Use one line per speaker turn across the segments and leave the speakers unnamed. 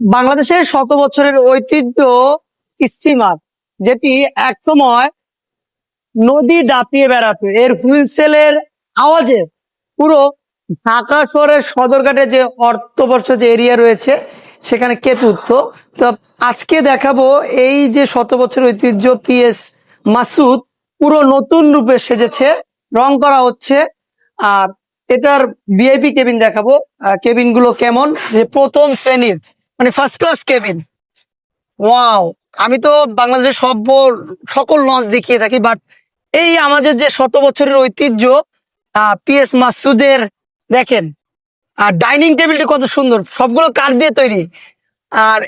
বাংলাদেশের শত বছরের ঐতিহ্য স্টিমার, যেটি এক সময় নদী দাপিয়ে বেড়াতো। এর হুইলসেলের আওয়াজে পুরো ঢাকা শহরের সদরঘাটে যে অর্থবর্ষ যে এরিয়া রয়েছে, সেখানে কেঁপে উঠতো। তো আজকে দেখাবো এই যে শত বছর ঐতিহ্য পিএস মাসুদ পুরো নতুন রূপে সেজেছে। রং করা হচ্ছে। আর এটার ভিআইপি কেবিন দেখাবো। কেবিনগুলো কেমন? যে প্রথম শ্রেণির মানে ফার্স্ট ক্লাস কেবিন ওয়াও আমি তো বাংলাদেশের সব সকল লঞ্চ দেখিয়ে থাকি বাট এই আমাদের যে শত বছরের ঐতিহ্য পিএস মাসুদের, দেখেন, আর ডাইনিং টেবিলটি কত সুন্দর, সবগুলো কাঠ দিয়ে তৈরি। আর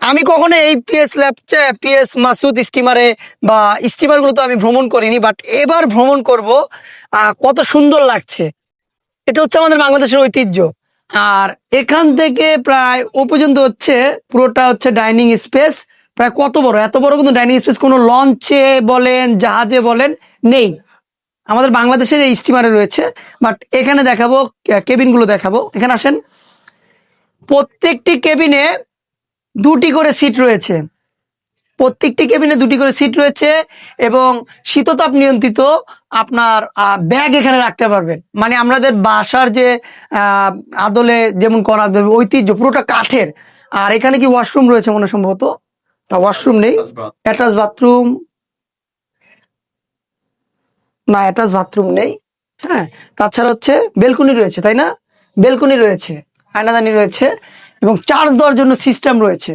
আমি কখনো এই পিএস ল্যাব পিএস মাসুদ স্টিমারে বা স্টিমারগুলো তো আমি ভ্রমণ করিনি বাট এবার ভ্রমণ করব কত সুন্দর লাগছে। এটা হচ্ছে আমাদের বাংলাদেশের ঐতিহ্য। আর এখান থেকে প্রায় ও পর্যন্ত হচ্ছে, পুরোটা হচ্ছে ডাইনিং স্পেস। প্রায় কত বড়? এত বড় কিন্তু ডাইনিং স্পেস কোনো লঞ্চে বলেন, জাহাজে বলেন নেই। আমাদের বাংলাদেশের এই স্টিমারে রয়েছে। বাট এখানে দেখাবো কেবিনগুলো দেখাবো। এখানে আসেন। প্রত্যেকটি কেবিনে দুটি করে সিট রয়েছে। প্রত্যেকটি কেবিনে দুটি করে সিট রয়েছে এবং শীততাপ নিয়ন্ত্রিত আপনার ব্যাগ এখানে রাখতে পারবেন। মানে আমাদের বাসার যে আহ, আদলে যেমন করা ঐতিহ্য পুরোটা কাঠের। আর এখানে কি ওয়াশরুম রয়েছে মনে সম্ভবত? ওয়াশরুম নেই। অ্যাটাচ বাথরুম না অ্যাটাচ বাথরুম নেই। হ্যাঁ তাছাড়া হচ্ছে বেলকুনি রয়েছে তাই না? বেলকুনি রয়েছে আয়নাদানি রয়েছে এবং চার্জ দেওয়ার জন্য সিস্টেম রয়েছে।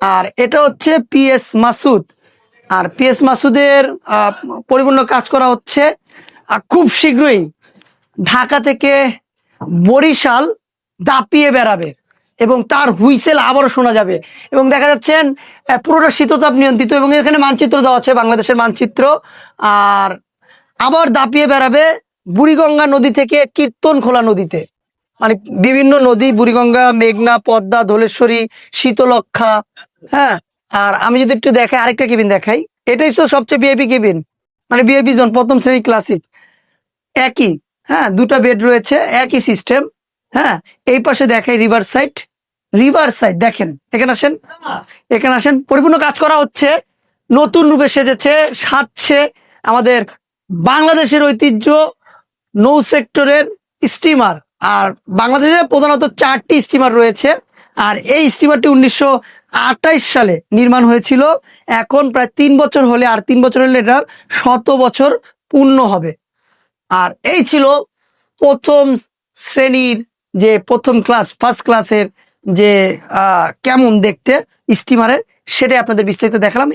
আর এটা হচ্ছে পিএস মাসুদ আর পিএস মাসুদের পরিপূর্ণ কাজ করা হচ্ছে খুব শীঘ্রই ঢাকা থেকে বরিশাল দাপিয়ে বেড়াবে এবং তার হুইসেল আবারও শোনা যাবে। এবং দেখা যাচ্ছেন পুরোটা শীততাপ নিয়ন্ত্রিত এবং এখানে মানচিত্র দেওয়া আছে বাংলাদেশের মানচিত্র। আর আবার দাপিয়ে বেড়াবে বুড়িগঙ্গা নদী থেকে কীর্তন খোলা নদীতে। মানে বিভিন্ন নদী, বুড়িগঙ্গা, মেঘনা, পদ্মা, ধলেশ্বরী শীতলক্ষা হ্যাঁ? আর আমি যদি একটু দেখাই, আরেকটা কেবিন দেখাই। এটাই তো সবচেয়ে বিআইপি কেবিন। মানে বিআইপি জোন, প্রথম শ্রেণি ক্লাসিক একই হ্যাঁ? দুটো বেড রয়েছে, একই সিস্টেম হ্যাঁ? এই পাশে দেখাই রিভার সাইড রিভার সাইড দেখেন, এখানে আসেন। এখানে আসেন, পরিপূর্ণ কাজ করা হচ্ছে। নতুন রূপে সেজেছে, সাজছে আমাদের বাংলাদেশের ঐতিহ্য, নৌ সেক্টরের স্টিমার আর বাংলাদেশে প্রধানত চারটি স্টিমার রয়েছে। আর এই স্টিমারটি উনিশশো সালে নির্মাণ হয়েছিল। এখন প্রায় তিন বছর হলে আর তিন বছর হলে এটা শত বছর পূর্ণ হবে। আর এই ছিল প্রথম শ্রেণির যে প্রথম ক্লাস, ফার্স্ট ক্লাসের যে কেমন দেখতে স্টিমারের, সেটাই আপনাদের বিস্তারিত দেখালাম।